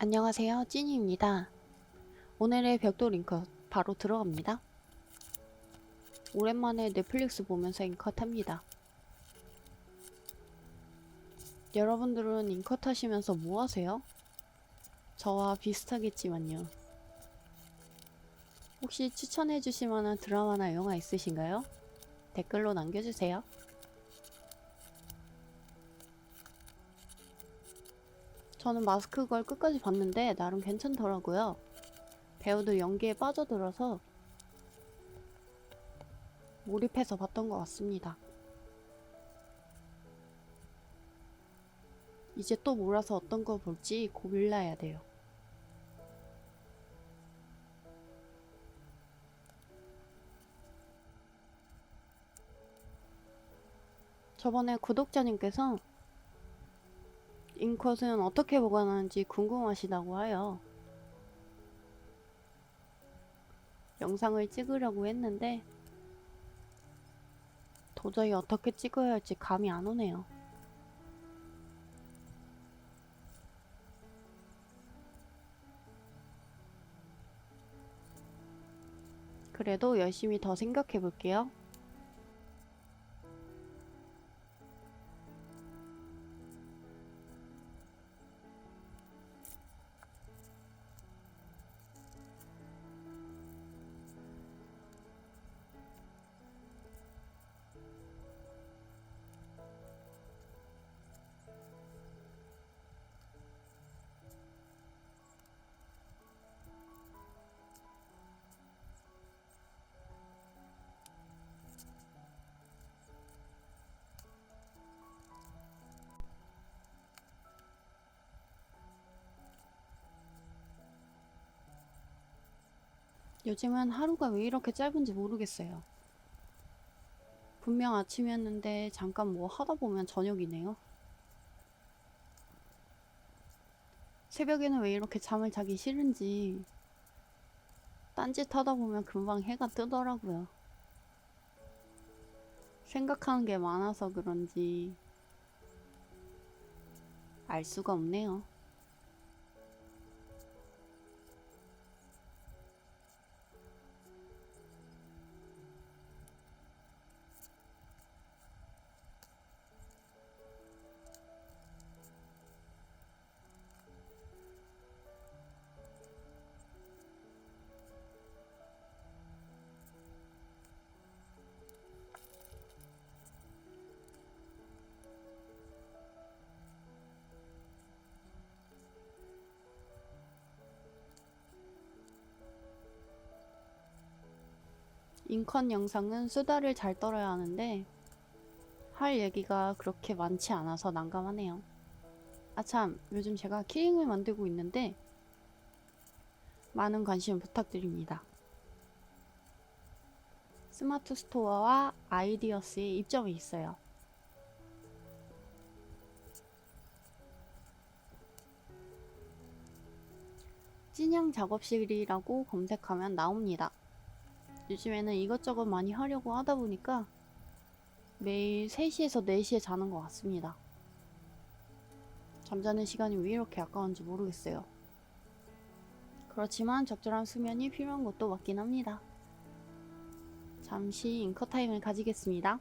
안녕하세요, 찐이입니다. 오늘의 벽돌 잉컷 바로 들어갑니다. 오랜만에 넷플릭스 보면서 잉컷 합니다. 여러분들은 잉컷 하시면서 뭐 하세요? 저와 비슷하겠지만요. 혹시 추천해 주실 만한 드라마나 영화 있으신가요? 댓글로 남겨주세요. 저는 마스크 걸 끝까지 봤는데 나름 괜찮더라고요. 배우도 연기에 빠져들어서 몰입해서 봤던 것 같습니다. 이제 또 몰아서 어떤 거 볼지 고민해야 돼요. 저번에 구독자님께서 인컷은 어떻게 보관하는지 궁금하시다고 해요. 영상을 찍으려고 했는데 도저히 어떻게 찍어야 할지 감이 안 오네요. 그래도 열심히 더 생각해 볼게요. 요즘은 하루가 왜 이렇게 짧은지 모르겠어요. 분명 아침이었는데 잠깐 뭐 하다 보면 저녁이네요. 새벽에는 왜 이렇게 잠을 자기 싫은지 딴짓 하다 보면 금방 해가 뜨더라고요. 생각하는 게 많아서 그런지 알 수가 없네요. 인컨 영상은 수다를 잘 떨어야 하는데 할 얘기가 그렇게 많지 않아서 난감하네요. 아참, 요즘 제가 키링을 만들고 있는데 많은 관심 부탁드립니다. 스마트 스토어와 아이디어스에 입점이 있어요. 찐양 작업실이라고 검색하면 나옵니다. 요즘에는 이것저것 많이 하려고 하다 보니까 매일 3시에서 4시에 자는 것 같습니다. 잠자는 시간이 왜 이렇게 아까운지 모르겠어요. 그렇지만 적절한 수면이 필요한 것도 맞긴 합니다. 잠시 잉커 타임을 가지겠습니다.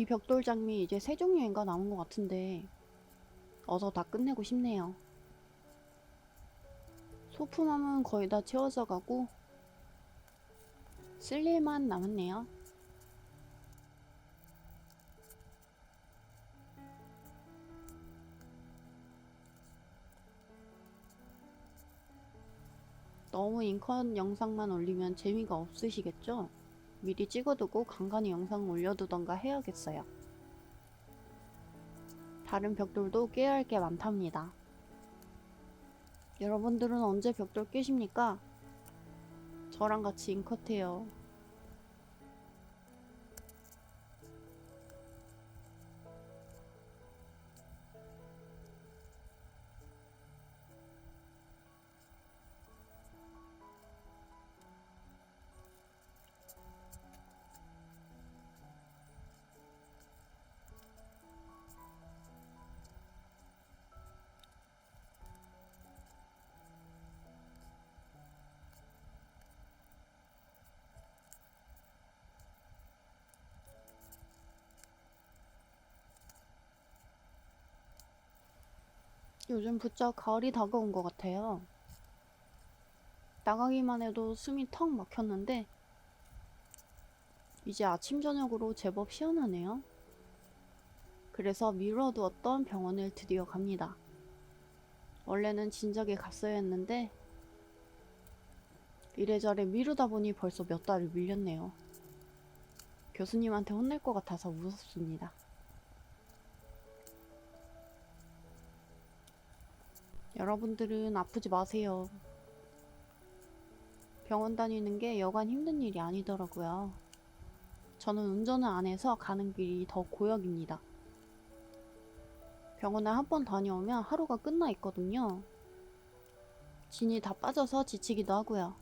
이 벽돌 장미 이제 세 종류인가 남은 것 같은데 어서 다 끝내고 싶네요. 소품함은 거의 다 채워져 가고 쓸 일만 남았네요. 너무 인컨 영상만 올리면 재미가 없으시겠죠? 미리 찍어두고 간간히 영상 올려두던가 해야겠어요. 다른 벽돌도 깨야 할 게 많답니다. 여러분들은 언제 벽돌 깨십니까? 저랑 같이 인컷해요. 요즘 부쩍 가을이 다가온 것 같아요. 나가기만 해도 숨이 턱 막혔는데 이제 아침 저녁으로 제법 시원하네요. 그래서 미뤄두었던 병원을 드디어 갑니다. 원래는 진작에 갔어야 했는데 이래저래 미루다 보니 벌써 몇 달을 밀렸네요. 교수님한테 혼낼 것 같아서 무섭습니다. 여러분들은 아프지 마세요. 병원 다니는 게 여간 힘든 일이 아니더라고요. 저는 운전을 안 해서 가는 길이 더 고역입니다. 병원에 한 번 다녀오면 하루가 끝나 있거든요. 진이 다 빠져서 지치기도 하고요.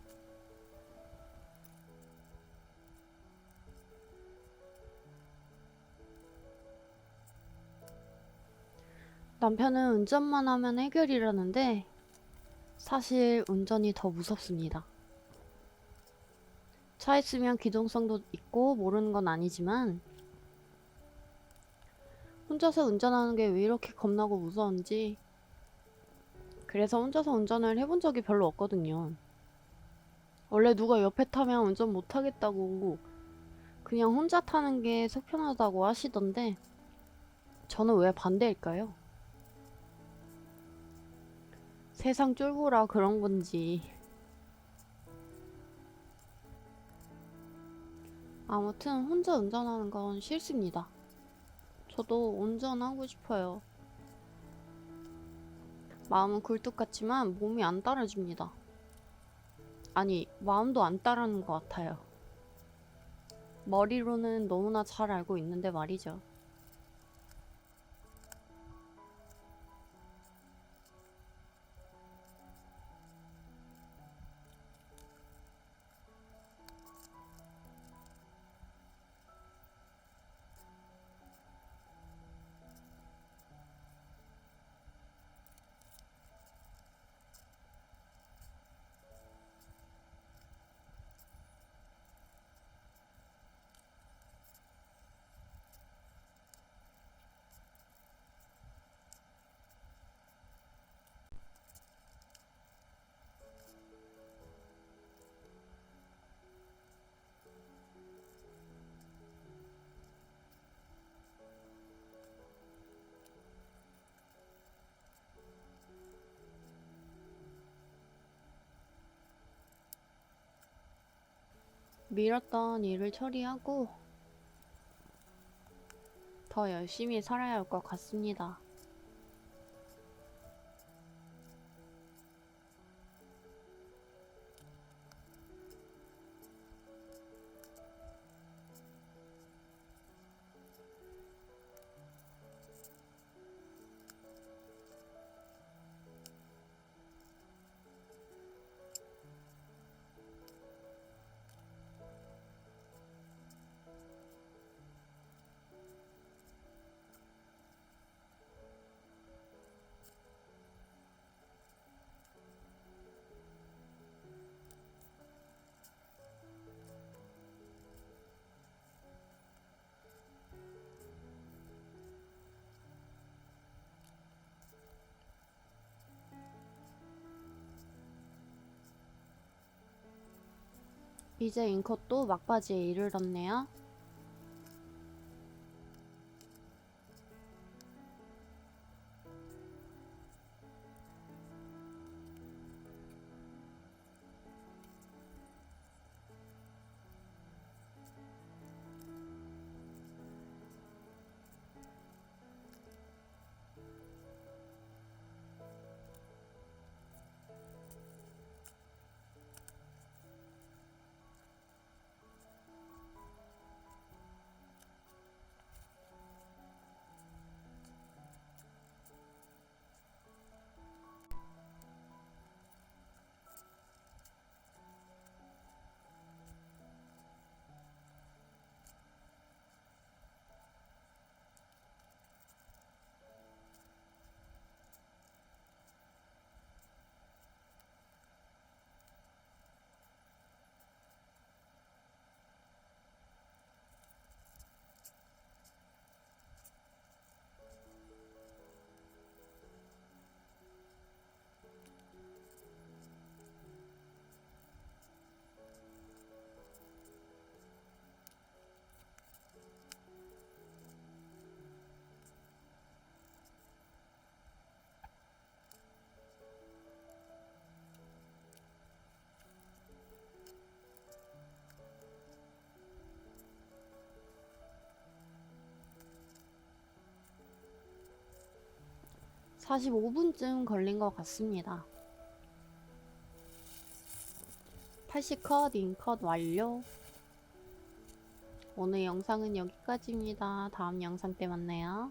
남편은 운전만 하면 해결이라는데 사실 운전이 더 무섭습니다. 차 있으면 기동성도 있고 모르는 건 아니지만 혼자서 운전하는 게 왜 이렇게 겁나고 무서운지 그래서 혼자서 운전을 해본 적이 별로 없거든요. 원래 누가 옆에 타면 운전 못 하겠다고 그냥 혼자 타는 게 속 편하다고 하시던데 저는 왜 반대일까요? 세상 쫄보라 그런 건지. 아무튼 혼자 운전하는 건 싫습니다. 저도 운전하고 싶어요. 마음은 굴뚝 같지만 몸이 안 따라줍니다. 아니, 마음도 안 따르는 것 같아요. 머리로는 너무나 잘 알고 있는데 말이죠. 미뤘던 일을 처리하고 더 열심히 살아야 할 것 같습니다. 이제 인컷도 막바지에 이르렀네요. 사십오 분쯤 걸린 것 같습니다. 80컷, 인컷 완료. 오늘 영상은 여기까지입니다. 다음 영상 때 만나요.